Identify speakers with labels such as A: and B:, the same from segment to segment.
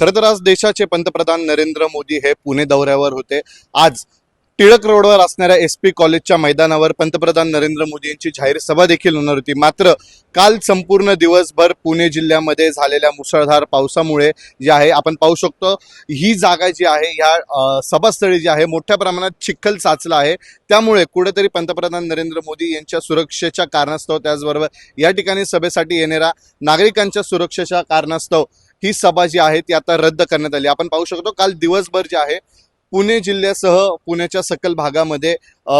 A: खरं तर आज देशाचे पंतप्रधान नरेंद्र मोदी हे पुणे दौऱ्यावर होते. आज टिळक रोडवर असणाऱ्या एस पी कॉलेजच्या मैदानावर पंतप्रधान नरेंद्र मोदी यांची जाहीर सभा देखील होणार होती. मात्र काल संपूर्ण दिवसभर पुणे जिल्ह्यामध्ये झालेल्या मुसळधार पावसामुळे जे आहे आपण पाहू शकतो ही जागा जी आहे ह्या सभास्थळी जी आहे मोठ्या प्रमाणात चिखल साचला आहे. त्यामुळे कुठेतरी पंतप्रधान नरेंद्र मोदी यांच्या सुरक्षेच्या कारणास्तव त्याचबरोबर या ठिकाणी सभेसाठी येणाऱ्या नागरिकांच्या सुरक्षेच्या कारणास्तव ही सभा जी आहे ती आता रद्द करण्यात आली. आपण पाहू शकतो काल दिवसभर जे आहे पुणे जिल्ह्यासह पुण्याच्या सकल भागामध्ये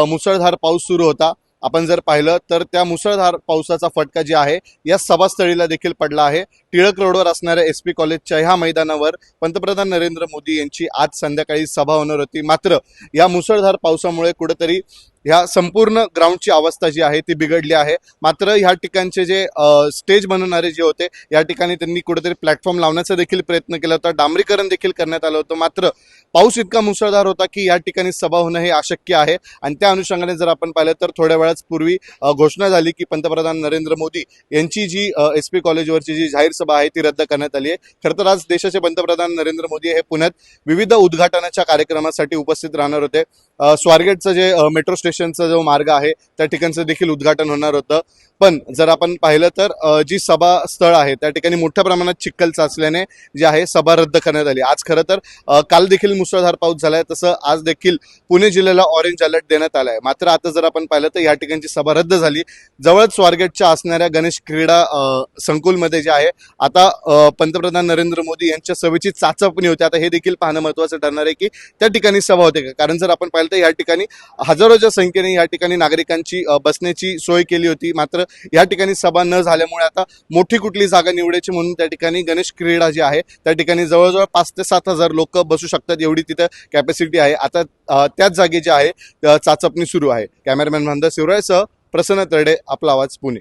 A: मुसळधार पाऊस सुरू होता. आपण जर पाहिलं तर त्या मुसळधार पावसाचा फटका जे आहे या सभास्थळीला देखील पडला आहे. टिळक रोडवर असणाऱ्या एस पी कॉलेजच्या ह्या मैदानावर पंतप्रधान नरेंद्र मोदी यांची आज संध्याकाळी सभा होणार होती. मात्र या मुसळधार पावसामुळे कुठेतरी ह्या संपूर्ण ग्राउंडची अवस्था जी आहे ती बिघडली आहे. मात्र ह्या ठिकाणचे जे स्टेज बनवणारे जे होते या ठिकाणी त्यांनी कुठेतरी प्लॅटफॉर्म लावण्याचा देखील प्रयत्न केला होता. डांबरीकरण देखील करण्यात आलं होतं. मात्र पाऊस इतका मुसळधार होता की या ठिकाणी सभा होणं हे अशक्य आहे. आणि त्या अनुषंगाने जर आपण पाहिलं तर थोड्या वेळाच पूर्वी घोषणा झाली की पंतप्रधान नरेंद्र मोदी यांची जी एस पी कॉलेजवरची जी जाहीर सभा आहे ती रद्द करण्यात आली आहे. खरं तर आज देशाचे पंतप्रधान नरेंद्र मोदी हे पुण्यात विविध उद्घाटनाच्या कार्यक्रमासाठी उपस्थित राहणार होते. स्वारगेटचं जे मेट्रो स्टेशनचा जो मार्ग आहे त्या ठिकाणचं देखील उद्घाटन होणार होतं. पण जर आपण पाहिलं तर जी सभा स्थळ आहे त्या ठिकाणी मोठ्या प्रमाणात चिखल साचल्याने जी आहे सभा रद्द करण्यात आली. आज खरं तर काल देखील मुसळधार पाऊस झालाय. तसं आज देखील पुणे जिल्ह्याला ऑरेंज अलर्ट देण्यात आलाय. मात्र आता जर आपण पाहिलं तर या ठिकाणची सभा रद्द झाली. जवळच स्वारगेटच्या असणाऱ्या गणेश क्रीडा संकुलमध्ये जे आहे आता पंतप्रधान नरेंद्र मोदी यांच्या सभेची चाचपणी होते. आता हे देखील पाहणं महत्वाचं ठरणार आहे की त्या ठिकाणी सभा होते का? कारण जर आपण पाहिलं तर या ठिकाणी हजारोच्या संख्येने या ठिकाणी नागरिकांची बसण्याची सोय केली होती. मात्र या ठिकाणी सभा न झाल्यामुळे आता मोठी कुठली जागा निवडायची म्हणून त्या ठिकाणी गणेश क्रीडा जी आहे त्या ठिकाणी जवळजवळ पाच ते सात हजार लोक बसू शकतात एवढी तिथं कॅपॅसिटी आहे. आता त्याच जागी जे आहे चाचपणी सुरू आहे. कॅमेरामॅन भांदा शिवरायसह प्रसन्न तरडे आपला आवाज पुणे.